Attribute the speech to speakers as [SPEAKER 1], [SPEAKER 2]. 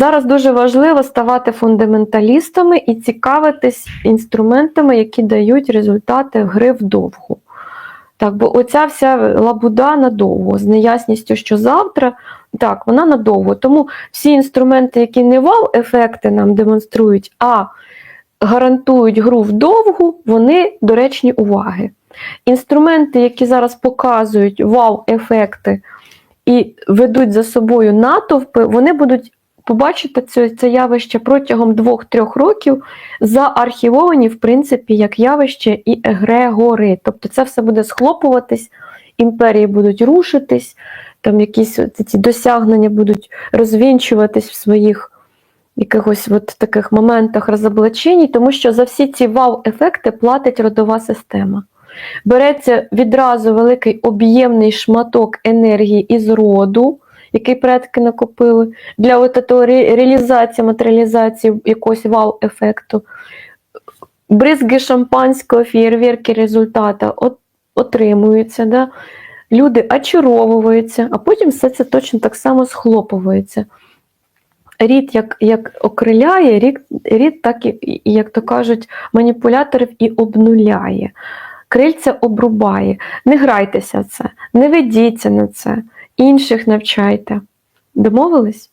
[SPEAKER 1] Зараз дуже важливо ставати фундаменталістами і цікавитись інструментами, які дають результати гри вдовгу. Так, бо оця вся лабуда надовго, з неясністю, що завтра, так, вона надовго. Тому всі інструменти, які не вау-ефекти нам демонструють, а гарантують гру вдовгу, вони доречні уваги. Інструменти, які зараз показують вау-ефекти і ведуть за собою натовпи, вони будуть побачити це, це явище протягом 2-3 років заархівовані, в принципі, як явище і егрегори. Тобто це все буде схлопуватись, імперії будуть рушитись, там якісь ці досягнення будуть розвінчуватись в своїх якихось от таких моментах розоблачень, тому що за всі ці вау-ефекти платить родова система. Береться відразу великий об'ємний шматок енергії із роду, який предки накопили, для от реалізації, матеріалізації якогось вау-ефекту. Бризги шампанського, фєєрверки результата от, отримуються. Да? Люди очаровуються, а потім все це точно так само схлопується. Рід як, як окриляє, рід, рід так, як то кажуть, маніпуляторів і обнуляє. Крильця обрубає. Не грайтеся це, не ведіться на це, інших навчайте. Домовились?